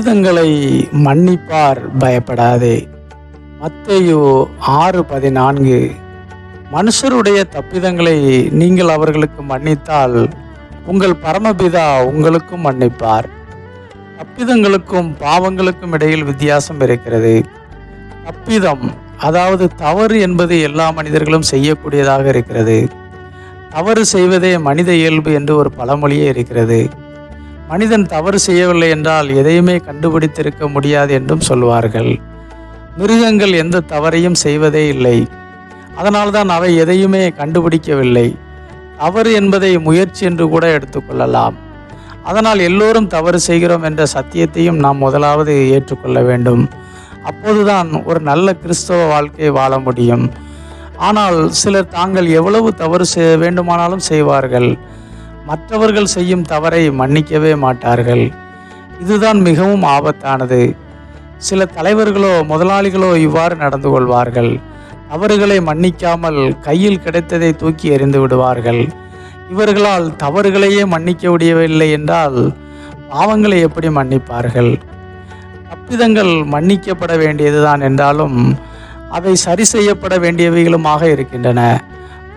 தப்பிதங்களை மன்னிப்பார் பயப்படாதே. மத்தையோ ஆறு பதினான்கு மனுஷருடைய தப்பிதங்களை நீங்கள் அவர்களுக்கு மன்னித்தால் உங்கள் பரமபிதா உங்களுக்கும் மன்னிப்பார். தப்பிதங்களுக்கும் பாவங்களுக்கும் இடையில் வித்தியாசம் இருக்கிறது. தப்பிதம் அதாவது தவறு என்பது எல்லா மனிதர்களும் செய்யக்கூடியதாக இருக்கிறது. தவறு செய்வதே மனித இயல்பு என்று ஒரு பழமொழியே இருக்கிறது. மனிதன் தவறு செய்யவில்லை என்றால் எதையுமே கண்டுபிடித்திருக்க முடியாது என்றும் சொல்வார்கள். மிருகங்கள் எந்த தவறையும் செய்வதே இல்லை. அதனால்தான் அவை எதையுமே கண்டுபிடிக்கவில்லை. தவறு என்பதை முயற்சி என்று கூட எடுத்துக்கொள்ளலாம் அதனால் எல்லோரும் தவறு செய்கிறோம் என்ற சத்தியத்தையும் நாம் முதலாவது ஏற்றுக்கொள்ள வேண்டும். அப்போதுதான் ஒரு நல்ல கிறிஸ்தவ வாழ்க்கையை வாழ முடியும். ஆனால் சிலர் தாங்கள் எவ்வளவு தவறு செய்ய வேண்டுமானாலும் செய்வார்கள். மற்றவர்கள் செய்யும் தவறை மன்னிக்கவே மாட்டார்கள். இதுதான் மிகவும் ஆபத்தானது. சில தலைவர்களோ முதலாளிகளோ இவ்வாறு நடந்து கொள்வார்கள். தவறுகளை மன்னிக்காமல் கையில் கிடைத்ததை தூக்கி எறிந்து விடுவார்கள். இவர்களால் தவறுகளையே மன்னிக்க முடியவில்லை என்றால் பாவங்களை எப்படி மன்னிப்பார்கள்? தப்பிதங்கள் மன்னிக்கப்பட வேண்டியதுதான் என்றாலும் அவை சரி செய்யப்பட வேண்டியவைகளுமாக இருக்கின்றன.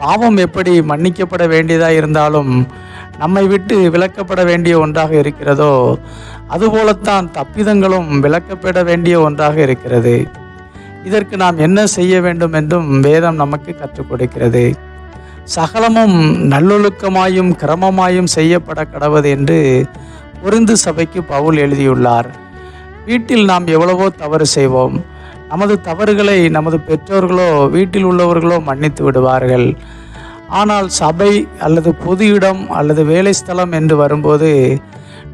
பாவம் எப்படி மன்னிக்கப்பட வேண்டியதாக இருந்தாலும் நம்மை விட்டு விலக்கப்பட வேண்டிய ஒன்றாக இருக்கிறதோ அதுபோலத்தான் தப்பிதங்களும் விலக்கப்பட வேண்டிய ஒன்றாக இருக்கிறது. இதற்கு நாம் என்ன செய்ய வேண்டும் என்றும் வேதம் நமக்கு கற்றுக் கொடுக்கிறது. சகலமும் நல்லொழுக்கமாயும் கிரமமாயும் செய்யப்பட கடவது என்று பொருந்து சபைக்கு பவுல் எழுதியுள்ளார். வீட்டில் நாம் எவ்வளவோ தவறு செய்வோம். நமது தவறுகளை நமது பெற்றோர்களோ வீட்டில் உள்ளவர்களோ மன்னித்து விடுவார்கள். ஆனால் சபை அல்லது பொது இடம் அல்லது வேலை ஸ்தலம் என்று வரும்போது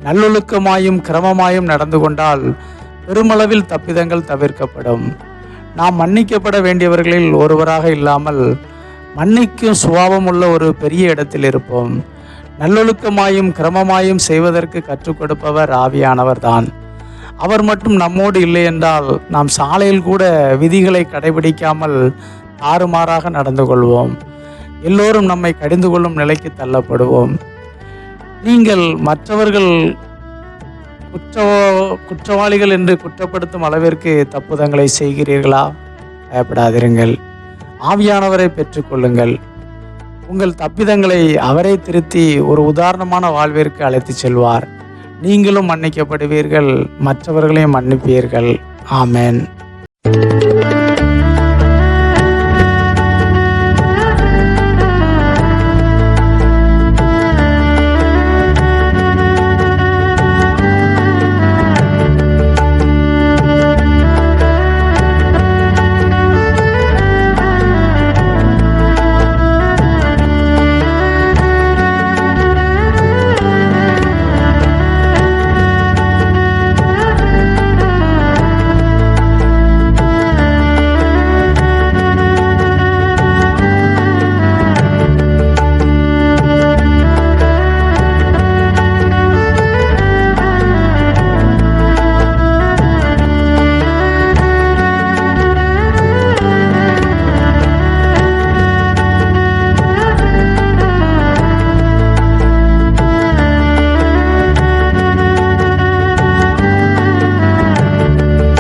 நல்லொழுக்கமாயும் கிரமமாயும் நடந்து கொண்டால் பெருமளவில் தப்பிதங்கள் தவிர்க்கப்படும். நாம் மன்னிக்கப்பட வேண்டியவர்களில் ஒருவராக இல்லாமல் மன்னிக்கும் சுபாவம் உள்ள ஒரு பெரிய இடத்தில் இருப்போம். நல்லொழுக்கமாயும் கிரமமாயும் செய்வதற்கு கற்றுக் கொடுப்பவர் ஆவியானவர் தான் அவர் மட்டும் நம்மோடு இல்லை என்றால் நாம் சாலையில் கூட விதிகளை கடைபிடிக்காமல் தாறுமாறாக நடந்து கொள்வோம். எல்லோரும் நம்மை கடிந்து கொள்ளும் நிலைக்கு தள்ளப்படுவோம். நீங்கள் மற்றவர்கள் குற்ற குற்றவாளிகள் என்று குற்றப்படுத்தும் அளவிற்கு தப்புதங்களை செய்கிறீர்களா? பயப்படாதிருங்கள். ஆவியானவரை பெற்றுக்கொள்ளுங்கள். உங்கள் தப்பிதங்களை அவரே திருத்தி ஒரு உதாரணமான வாழ்விற்கு அழைத்துச் செல்வார். நீங்களும் மன்னிக்கப்படுவீர்கள் மற்றவர்களையும் மன்னிப்பீர்கள். ஆமேன்.